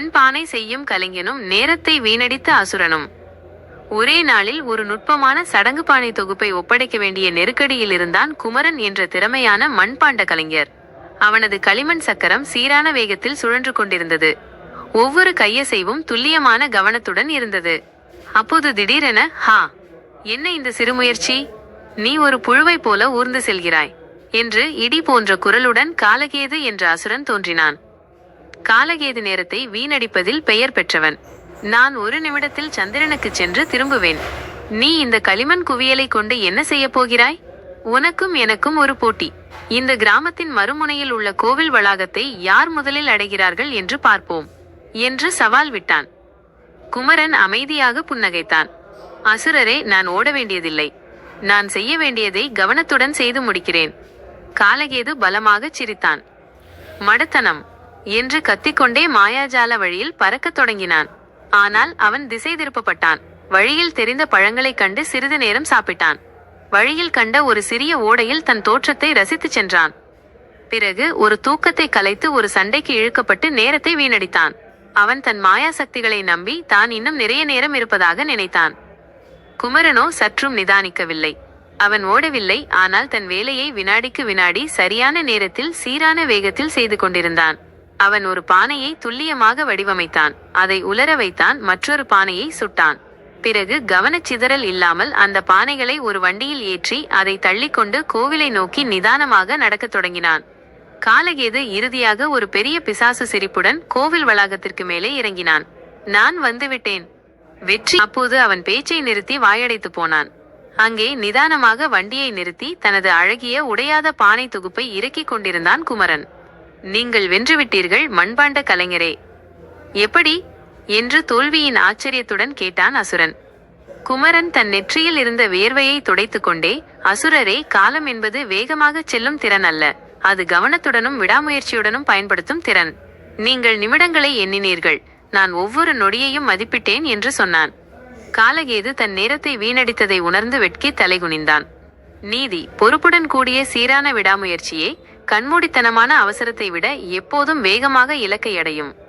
மண்பானை செய்யும் கலைஞனும் நேரத்தை வீணடித்த அசுரனும். ஒரே நாளில் ஒரு நுட்பமான சடங்கு பானை தொகுப்பை ஒப்படைக்க வேண்டிய நெருக்கடியில் இருந்தான் குமரன் என்ற திறமையான மண்பாண்ட கலைஞர். அவனது களிமண் சக்கரம் சீரான வேகத்தில் சுழன்று கொண்டிருந்தது. ஒவ்வொரு கையசைவும் துல்லியமான கவனத்துடன் இருந்தது. அப்போது திடீரென ஹா! என்ன இந்த சிறுமுயற்சி? நீ ஒரு புழுவை போல ஊர்ந்து செல்கிறாய் என்று இடி போன்ற குரலுடன் காலகேது என்ற அசுரன் தோன்றினான். காலகேது நேரத்தை வீணடிப்பதில் பெயர் பெற்றவன். நான் ஒரு நிமிடத்தில் சந்திரனுக்கு சென்று திரும்புவேன். நீ இந்த களிமண் குவியலை கொண்டு என்ன செய்யப் போகிறாய்? உனக்கும் எனக்கும் ஒரு போட்டி. இந்த கிராமத்தின் மறுமுனையில் உள்ள கோவில் வளாகத்தை யார் முதலில் அடைகிறார்கள் என்று பார்ப்போம் என்று சவால் விட்டான். குமரன் அமைதியாக புன்னகைத்தான். அசுரரே நான் ஓட வேண்டியதில்லை. நான் செய்ய வேண்டியதை கவனத்துடன் செய்து முடிக்கிறேன். காலகேது பலமாகச் சிரித்தான். மடத்தனம். என்று கத்திக்கொண்டே மாயாஜால வழியில் பறக்கத் தொடங்கினான். ஆனால் அவன் திசை திருப்பப்பட்டான். வழியில் தெரிந்த பழங்களைக் கண்டு சிறிது நேரம் சாப்பிட்டான். வழியில் கண்ட ஒரு சிறிய ஓடையில் தன் தோற்றத்தை ரசித்துச் சென்றான். பிறகு ஒரு தூக்கத்தை கலைத்து ஒரு சண்டைக்கு இழுக்கப்பட்டு நேரத்தை வீணடித்தான். அவன் தன் மாயா சக்திகளை நம்பி தான் இன்னும் நிறைய நேரம் இருப்பதாக நினைத்தான். குமரனோ சற்றும் நிதானிக்கவில்லை. அவன் ஓடவில்லை ஆனால் தன் வேலையை வினாடிக்கு வினாடி சரியான நேரத்தில் சீரான வேகத்தில் செய்து கொண்டிருந்தான். அவன் ஒரு பானையை துல்லியமாக வடிவமைத்தான். அதை உலர வைத்தான் மற்றொரு பானையை சுட்டான். பிறகு கவனச்சிதறல் இல்லாமல் அந்த பானைகளை ஒரு வண்டியில் ஏற்றி அதை தள்ளிக்கொண்டு கோவிலை நோக்கி நிதானமாக நடக்கத் தொடங்கினான். காலகேது இறுதியாக ஒரு பெரிய பிசாசு சிரிப்புடன் கோவில் வளாகத்திற்கு மேலே இறங்கினான். நான் வந்துவிட்டேன். வெற்றி அப்போது அவன் பேச்சை நிறுத்தி வாயடைத்து போனான். அங்கே நிதானமாக வண்டியை நிறுத்தி தனது அழகிய உடையாத பானை தொகுப்பை இறக்கிக் கொண்டிருந்தான் குமரன். நீங்கள் வென்றுவிட்டீர்கள் மண்பாண்ட கலைஞரே. எப்படி? என்று தோல்வியின் ஆச்சரியத்துடன் கேட்டான் அசுரன். குமரன் தன் நெற்றியில் இருந்த வேர்வையை துடைத்துக்கொண்டே அசுரரே காலம் என்பது வேகமாகச் செல்லும் திறன் அல்ல. அது கவனத்துடனும் விடாமுயற்சியுடனும் பயன்படுத்தும் திறன். நீங்கள் நிமிடங்களை எண்ணினீர்கள். நான் ஒவ்வொரு நொடியையும் மதிப்பிட்டேன் என்று சொன்னான். காலகேது தன் நேரத்தை வீணடித்ததை உணர்ந்து வெட்கி தலைகுனிந்தான். நீதி பொறுப்புடன் கூடிய சீரான விடாமுயற்சியே கண்மூடித்தனமான அவசரத்தை விட எப்போதும் வேகமாக இலக்கை அடையும்.